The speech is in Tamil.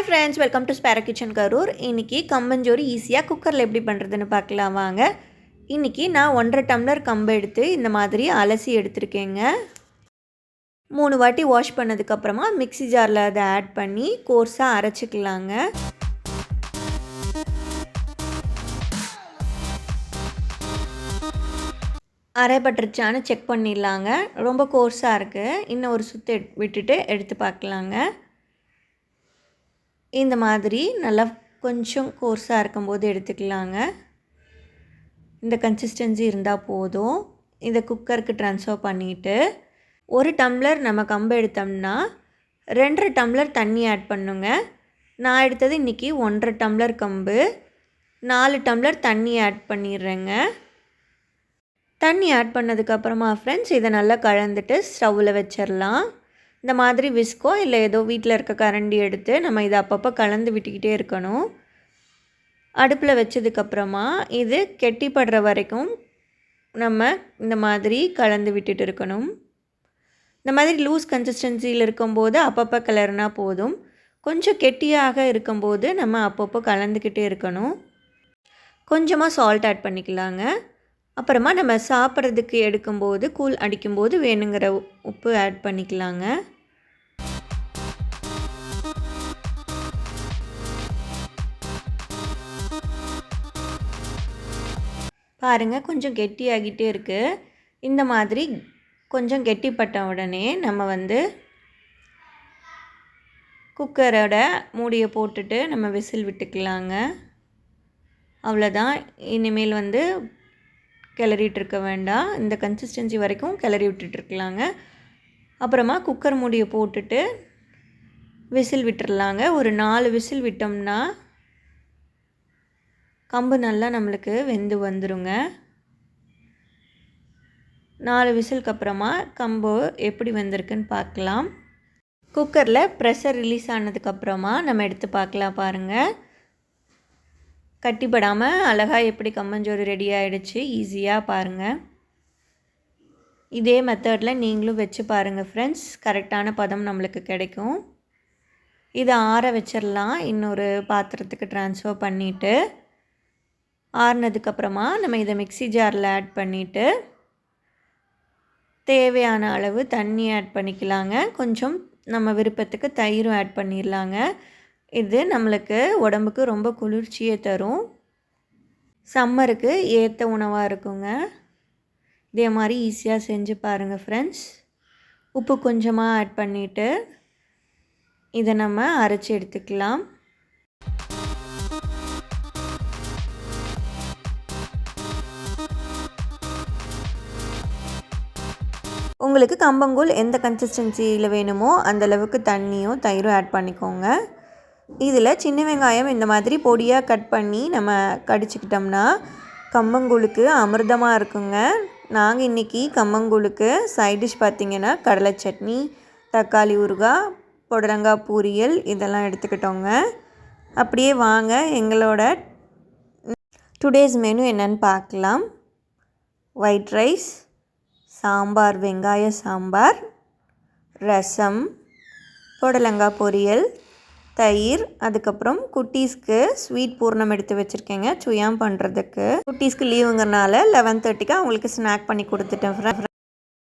Hi friends welcome to spare kitchen Karur இன்றைக்கி கம்பஞ்சோறு ஈஸியாக குக்கரில் எப்படி பண்ணுறதுன்னு பார்க்கலாம் வாங்க. இன்றைக்கி நான் ஒன்றரை டம்ளர் கம்பு எடுத்து இந்த மாதிரி அலசி எடுத்திருக்கேங்க. மூணு வாட்டி வாஷ் பண்ணதுக்கப்புறமா மிக்ஸி ஜாரில் அதை ஆட் பண்ணி கோர்ஸாக அரைச்சிக்கலாங்க. அரைப்பட்டுருச்சான்னு செக் பண்ணிடலாங்க. ரொம்ப கோர்ஸாக இருக்குது இன்னும் ஒரு சுற்று விட்டுட்டு எடுத்து பார்க்கலாங்க. இந்த மாதிரி நல்லா கொஞ்சம் கோர்ஸாக இருக்கும்போது எடுத்துக்கலாங்க. இந்த கன்சிஸ்டன்சி இருந்தால் போதும். இதை குக்கருக்கு ட்ரான்ஸ்ஃபர் பண்ணிவிட்டு ஒரு டம்ளர் நம்ம கம்பு எடுத்தோம்னா ரெண்டரை டம்ளர் தண்ணி ஆட் பண்ணுங்க. நான் எடுத்தது இன்றைக்கி ஒன்றரை டம்ளர் கம்பு. நாலு டம்ளர் தண்ணி ஆட் பண்ணிடுறேங்க. தண்ணி ஆட் பண்ணதுக்கப்புறமா ஃப்ரெண்ட்ஸ் இதை நல்லா கலந்துட்டு ஸ்டவ்வில் வச்சிடலாம். இந்த மாதிரி விஸ்கோ இல்லை ஏதோ வீட்டில் இருக்க கரண்டி எடுத்து நம்ம இதை அப்பப்போ கலந்து விட்டுக்கிட்டே இருக்கணும். அடுப்பில் வச்சதுக்கப்புறமா இது கெட்டிப்படுற வரைக்கும் நம்ம இந்த மாதிரி கலந்து விட்டுட்டு இருக்கணும். இந்த மாதிரி லூஸ் கன்சிஸ்டன்சியில் இருக்கும்போது அப்பப்போ கலர்னா போதும். கொஞ்சம் கெட்டியாக இருக்கும்போது நம்ம அப்பப்போ கலந்துக்கிட்டே இருக்கணும். கொஞ்சமாக சால்ட் ஆட் பண்ணிக்கலாங்க. அப்புறமா நம்ம சாப்பிட்றதுக்கு எடுக்கும்போது கூழ் அடிக்கும்போது வேணுங்கிற உப்பு ஆட் பண்ணிக்கலாங்க. பாருங்கள் கொஞ்சம் கெட்டியாகிட்டே இருக்குது இந்த மாதிரி கொஞ்சம் கெட்டிப்பட்ட உடனே நம்ம வந்து குக்கரோட மூடியை போட்டுட்டு நம்ம விசில் விட்டுக்கலாங்க. அவ்வளோதான். இனிமேல் வந்து கிளறிட்டு இருக்க வேண்டாம். இந்த கன்சிஸ்டன்சி வரைக்கும் கிளறி விட்டுட்டுருக்கலாங்க. அப்புறமா குக்கர் மூடியை போட்டுட்டு விசில் விட்டுடலாங்க ஒரு நாலு விசில் விட்டோம்னா கம்பு நல்லா நம்மளுக்கு வெந்து வந்துருங்க. நாலு விசிலுக்கு அப்புறமா கம்பு எப்படி வந்திருக்குன்னு பார்க்கலாம். குக்கரில் ப்ரெஷர் ரிலீஸ் ஆனதுக்கப்புறமா நம்ம எடுத்து பார்க்கலாம் பாருங்கள் கட்டிப்படாமல் அழகாக எப்படி கம்மஞ்சோறு ரெடி ஆகிடுச்சு ஈஸியாக பாருங்கள் இதே மெத்தடில் நீங்களும் வச்சு பாருங்கள் ஃப்ரெண்ட்ஸ் கரெக்டான பதம் நம்மளுக்கு கிடைக்கும். இதை ஆற வச்சிடலாம். இன்னொரு பாத்திரத்துக்கு ட்ரான்ஸ்ஃபர் பண்ணிவிட்டு ஆறுனதுக்கப்புறமா நம்ம இதை மிக்சி ஜாரில் ஆட் பண்ணிவிட்டு தேவையான அளவு தண்ணி ஆட் பண்ணிக்கலாங்க. கொஞ்சம் நம்ம விருப்பத்துக்கு தயிரும் ஆட் பண்ணிடலாங்க. இது நம்மளுக்கு உடம்புக்கு ரொம்ப குளிர்ச்சியை தரும். சம்மருக்கு ஏற்ற உணவாக இருக்குங்க. இதே மாதிரி ஈஸியாக செஞ்சு பாருங்கள் ஃப்ரெண்ட்ஸ் உப்பு கொஞ்சமாக ஆட் பண்ணிவிட்டு இதை நம்ம அரைச்சி எடுத்துக்கலாம். உங்களுக்கு கம்பங்கூழ் எந்த கன்சிஸ்டன்சியில் வேணுமோ அந்தளவுக்கு தண்ணியும் தயிரும் ஆட் பண்ணிக்கோங்க. இதில் சின்ன வெங்காயம் இந்த மாதிரி பொடியாக கட் பண்ணி நம்ம கடிச்சிக்கிட்டோம்னா கம்மங்கூழுக்கு அமிர்தமாக இருக்குங்க. நாங்கள் இன்றைக்கி கம்மங்கூழுக்கு சைட் டிஷ் பார்த்திங்கன்னா கடலை சட்னி தக்காளி ஊறுகாய் புடலங்காய் பூரியல் இதெல்லாம் எடுத்துக்கிட்டோங்க. அப்படியே வாங்க எங்களோட டுடேஸ் மெனு என்னன்னு பார்க்கலாம். ஒயிட் ரைஸ் சாம்பார் வெங்காய சாம்பார் ரசம் புடலங்காய் பொரியல் தயிர் அதுக்கப்புறம் குட்டீஸ்க்கு ஸ்வீட் பூர்ணம் எடுத்து வச்சுருக்கேங்க. சுயாம் பண்ணுறதுக்கு குட்டீஸ்க்கு லீவுங்கிறனால லெவன் தேர்ட்டிக்கு அவங்களுக்கு ஸ்நாக் பண்ணி கொடுத்துட்டேன்